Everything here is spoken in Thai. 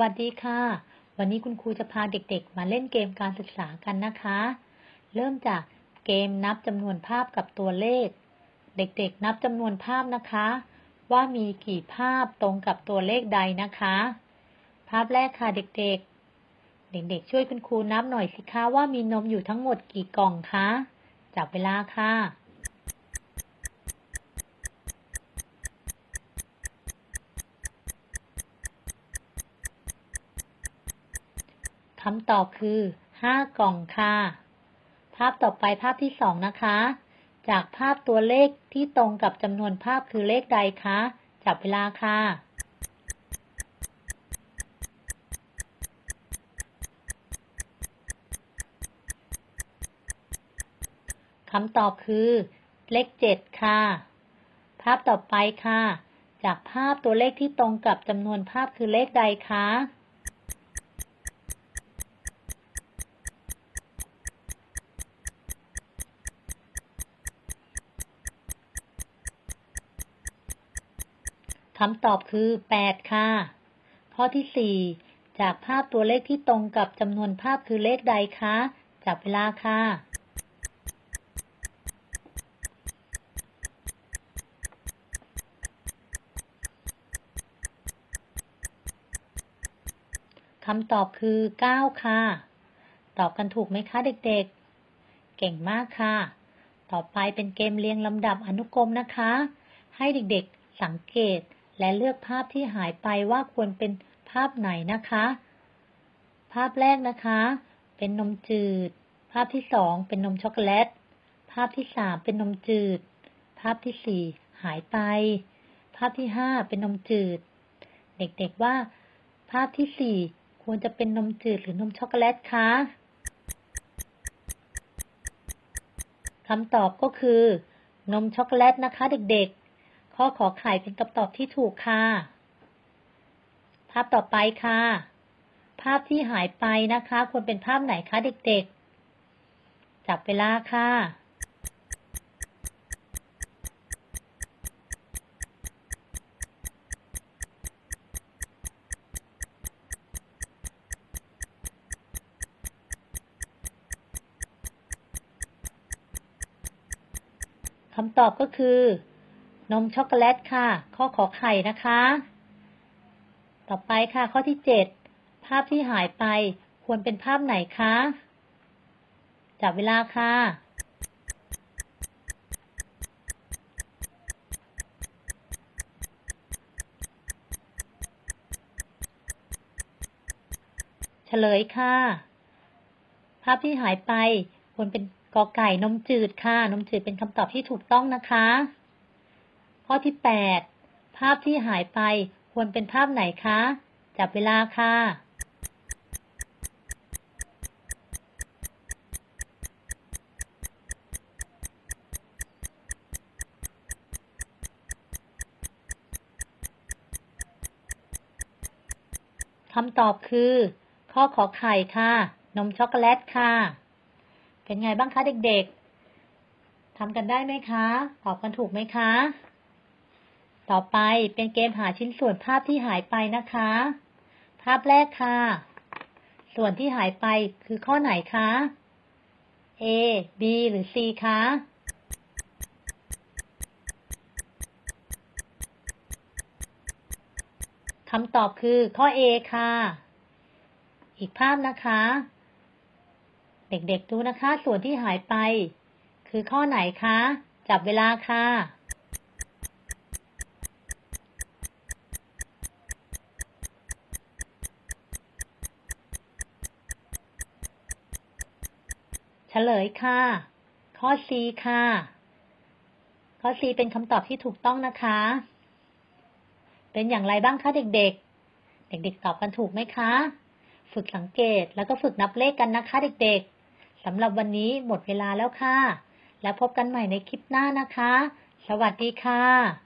วัสดีค่ะ วันนี้คุณครูจะพาเด็กๆ มาเล่นเกมการศึกษากันนะคะ เริ่มจากเกมนับจำนวนภาพกับตัวเลข เด็กๆ นับจำนวนภาพนะคะ ว่ามีกี่ภาพตรงกับตัวเลขใดนะคะ ภาพแรกค่ะเด็กๆ เด็กๆ ช่วยคุณครูนับหน่อยสิคะว่ามีนมอยู่ทั้งหมดกี่กล่องคะ จับเวลาค่ะ คำตอบคือห้ากล่องค่ะ ภาพต่อไปภาพที่สองนะคะ จากภาพตัวเลขที่ตรงกับจำนวนภาพคือเลขใดคะ จับเวลาค่ะคำตอบคือเลขเจ็ดค่ะ ภาพต่อไปค่ะ จากภาพตัวเลขที่ตรงกับจำนวนภาพคือเลขใดคะ คำตอบคือ 8 ค่ะ ข้อที่ 4 จากภาพตัวเลขที่ตรงกับจำนวนภาพคือเลขใดคะ จับเวลาค่ะคำตอบคือ 9 ค่ะ ตอบกันถูกไหมคะเด็กๆ เก่งมากค่ะ ต่อไปเป็นเกมเรียงลำดับอนุกรมนะคะ ให้เด็กๆ สังเกต และเลือกภาพที่หายไปว่าควรเป็นภาพไหนนะคะ ภาพแรกนะคะ เป็นนมจืด ภาพที่สองเป็นนมช็อกโกแลต ภาพที่สามเป็นนมจืด ภาพที่สี่หายไป ภาพที่ห้าเป็นนมจืด เด็กๆว่า ภาพที่สี่ควรจะเป็นนมจืดหรือนมช็อกโกแลตคะคำตอบก็คือ นมช็อกโกแลตนะคะ เด็กๆ ข้อขอไข่เป็นคำตอบที่ถูกค่ะ ภาพต่อไปค่ะ ภาพที่หายไปนะคะ ควรเป็นภาพไหนคะเด็กๆ จับเวลาค่ะคำตอบก็คือ นมช็อกโกแลตค่ะ ข้อขอไข่นะคะ ต่อไปค่ะ ข้อที่เจ็ดภาพที่หายไปควรเป็นภาพไหนคะจับเวลาค่ะเฉลยค่ะ ภาพที่หายไปควรเป็นกอไก่นมจืดค่ะ นมจืดเป็นคำตอบที่ถูกต้องนะคะ ข้อที่แปดภาพที่หายไปควรเป็นภาพไหนคะ จับเวลาค่ะ คำตอบคือ ข้อขอไข่ค่ะ นมช็อกโกแลตค่ะ เป็นไงบ้างคะเด็กๆทำกันได้ไหมคะ ตอบกันถูกไหมคะ ต่อไปเป็นเกมหาชิ้นส่วนภาพที่หายไปนะคะ ภาพแรกค่ะ ส่วนที่หายไปคือข้อไหนคะ A B หรือ C คะ คำตอบคือข้อ A ค่ะ อีกภาพนะคะ เด็กๆดูนะคะ ส่วนที่หายไป คือข้อไหนคะ จับเวลาค่ะ เฉลยค่ะ ข้อ C ค่ะ ข้อ C เป็นคำตอบที่ถูกต้องนะคะ เป็นอย่างไรบ้างคะเด็กๆ เด็กๆตอบกันถูกไหมคะ ฝึกสังเกตแล้วก็ฝึกนับเลขกันนะคะเด็กๆสำหรับวันนี้หมดเวลาแล้วค่ะ แล้วพบกันใหม่ในคลิปหน้านะคะ สวัสดีค่ะ